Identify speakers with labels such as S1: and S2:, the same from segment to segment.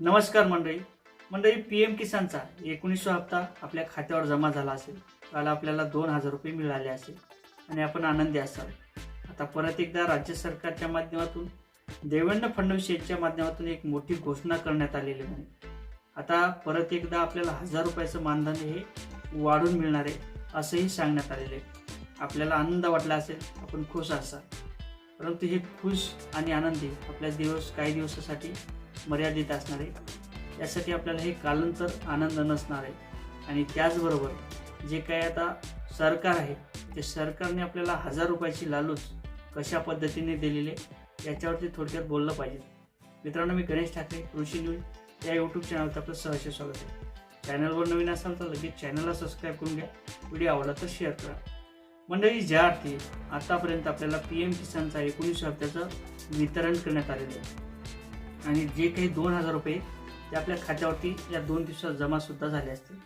S1: नमस्कार मंडळी. मंडळी पी एम किसानचा एकोणीसशे हप्ता आपल्या खात्यावर जमा झाला असेल. काल आपल्याला दोन हजार रुपये मिळाले असेल आणि आपण आनंदी असाल. आता परत एकदा राज्य सरकारच्या माध्यमातून देवेंद्र फडणवीस यांच्या माध्यमातून एक मोठी घोषणा करण्यात आलेली आहे. आता परत एकदा आपल्याला हजार रुपयाचं मानधन हे वाढून मिळणार आहे असंही सांगण्यात आलेले आहे. आपल्याला आनंद वाटला असेल आपण खुश असाल. परंतु हे खुश आणि आनंदी आपल्या दिवस काही दिवसासाठी मर्यादित असणार आहे. यासाठी आपल्याला हे कालांतर आनंद नसणार आहे. आणि त्याचबरोबर जे काही आता सरकार आहे ते सरकारने आपल्याला हजार रुपयाची लालूच कशा पद्धतीने दिलेली आहे याच्यावरती थोडक्यात बोललं पाहिजे. मित्रांनो मी गणेश ठाकरे कृषी न्यूज या यूट्यूब चॅनलवर आपलं सहर्ष स्वागत आहे. चॅनलवर नवीन असाल तर लगेच चॅनलला सबस्क्राईब करून घ्या. व्हिडिओ आवडला तर शेअर करा. मंडळी ज्या अर्थी आतापर्यंत आपल्याला पी एम किसानचा एकोणीस हप्त्याचं वितरण करण्यात आलेलं आहे आणि जे काही दोन हजार रुपये ते आपल्या खात्यावरती या दोन दिवसात जमा सुद्धा झाले असतील.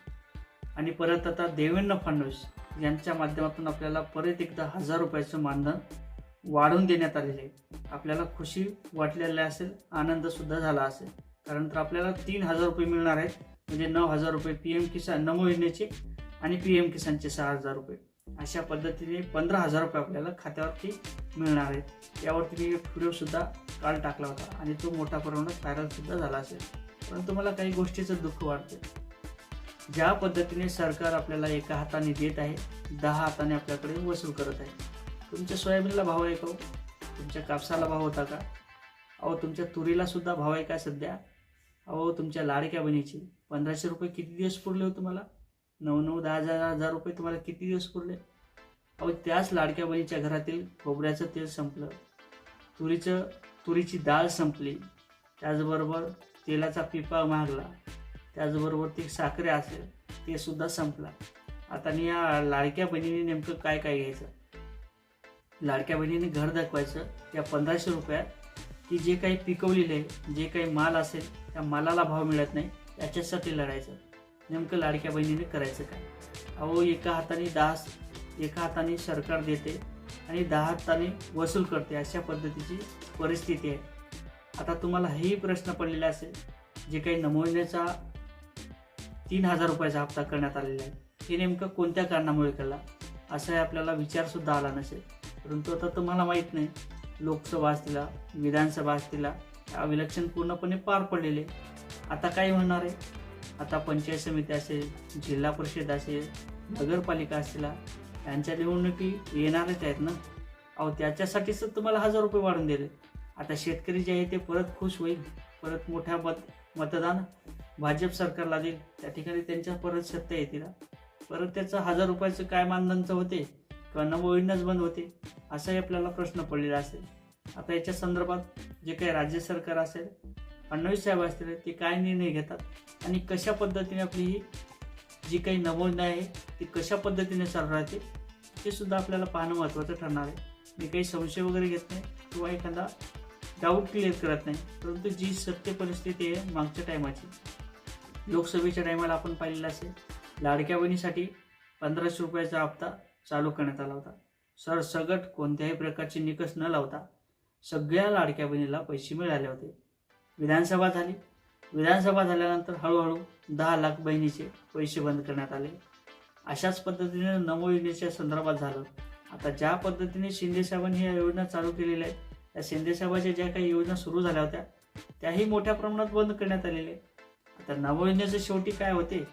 S1: आणि परत आता देवेंद्र फडणवीस यांच्या माध्यमातून आपल्याला परत एकदा हजार रुपयाचं मानधन वाढवून देण्यात आलेले आहे. आपल्याला खुशी वाटलेली असेल आनंद सुद्धा झाला असेल. कारण तर आपल्याला तीन हजार रुपये मिळणार आहेत. म्हणजे नऊ हजार रुपये पी एम किसान नमो योजनेचे आणि पी एम किसानचे सहा हजार रुपये. अशा पद्धतीने पंधरा हजार रुपये आपल्याला खात्यावरती मिळणार आहेत. यावरती मी व्हिडिओ सुद्धा काल टाकला होता आणि तो मोठ्या प्रमाणात व्हायरलसुद्धा झाला असेल. परंतु मला काही गोष्टीचं दुःख वाटते. ज्या पद्धतीने सरकार आपल्याला एका हाताने देत आहे दहा हाताने आपल्याकडे वसूल करत आहे. तुमच्या सोयाबीनला भाव आहे का हो? तुमच्या कापसाला भाव होता का? अहो तुमच्या तुरीलासुद्धा भाव आहे का सध्या? अहो तुमच्या लाडक्या बहिणीची पंधराशे रुपये किती दिवस पुरले हो तुम्हाला? नऊ नऊ दहा हजार हजार रुपये तुम्हाला किती दिवस पुरले? अहो त्याच लाडक्या बहिणीच्या घरातील खोबऱ्याचं तेल संपलं. तुरीचं तुरीची डाळ संपली. त्याचबरोबर तेलाचा पिपा मागला. त्याचबरोबर ती साखरे असेल ते सुद्धा संपला. आता आणि या लाडक्या बहिणीने नेमकं काय काय घ्यायचं? लाडक्या बहिणीने घर दाखवायचं. त्या पंधराशे रुपयात की जे काही पिकवलेलं आहे जे काही माल असेल त्या मालाला भाव मिळत नाही त्याच्यासाठी लढायचं. नेमकं लाडक्या बहिणीने करायचं काय? अहो एका हाताने दास एका हाताने सरकार देते. आणि दहा हाताने वसूल करते अशा पद्धतीची परिस्थिती आहे. आता तुम्हाला हेही प्रश्न पडलेला असेल जे काही नमुन्याचा तीन हजार रुपयाचा हप्ता करण्यात आलेला आहे हे नेमकं कोणत्या कारणामुळे केला? असा आपल्याला विचारसुद्धा आला नसेल. परंतु आता तुम्हाला माहीत नाही लोकसभा असतीला विधानसभा असतीला विलक्षण पूर्णपणे पार पडलेले. आता काय होणार आहे? आता पंचायत समिती असेल जिल्हा परिषद असेल नगरपालिका असतील त्यांच्या निवडणुकी येणारच आहेत ना? अहो त्याच्यासाठीच तुम्हाला हजार रुपये वाढून दिले. आता शेतकरी जे आहे ते परत खुश होईल परत मोठ्या मत मतदान भाजप सरकारला देईल. त्या ठिकाणी त्यांच्या परत सत्ता येतील परत त्याचं हजार रुपयाचं काय मानधनचं होते किंवा नवयोजनाच बंद होते असाही आपल्याला प्रश्न पडलेला असेल. आता याच्या संदर्भात जे काही राज्य सरकार असेल फडणवीस साहेब असतील ते काय निर्णय घेतात आणि कशा पद्धतीने आपली ही जी काही नमोजना आहे ती कशा पद्धतीने चालू राहते सुद्धा आपल्याला पाहणं महत्त्वाचं ठरणार आहे. मी काही संशय वगैरे घेत नाही किंवा एखादा डाऊट क्लिअर करत नाही. परंतु जी सत्य परिस्थिती आहे मागच्या टायमाची लोकसभेच्या टायमाला आपण पाहिलेलं असेल लाडक्या बहिणीसाठी पंधराशे रुपयाचा हप्ता चालू करण्यात आला होता. सरसगट कोणत्याही प्रकारचे निकष न लावता सगळ्या लाडक्या बहिणीला पैसे मिळाले होते. विधानसभा झाली. विधानसभा झाल्यानंतर हळूहळू दहा लाख बहिणीचे पैसे बंद करण्यात आले. अशाच पद्धतीने नमो योजनेच्या संदर्भात झालं. आता ज्या पद्धतीने शिंदे साहेबांनी या योजना चालू केलेल्या आहेत त्या शिंदेसाहेबांच्या ज्या काही योजना सुरू झाल्या होत्या त्याही मोठ्या प्रमाणात बंद करण्यात आलेल्या आहेत. आता नमो शेवटी काय होते?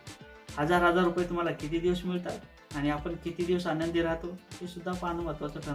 S1: हजार हजार रुपये तुम्हाला किती दिवस मिळतात आणि आपण किती दिवस आनंदी राहतो हे सुद्धा पाहणं महत्त्वाचं ठरतं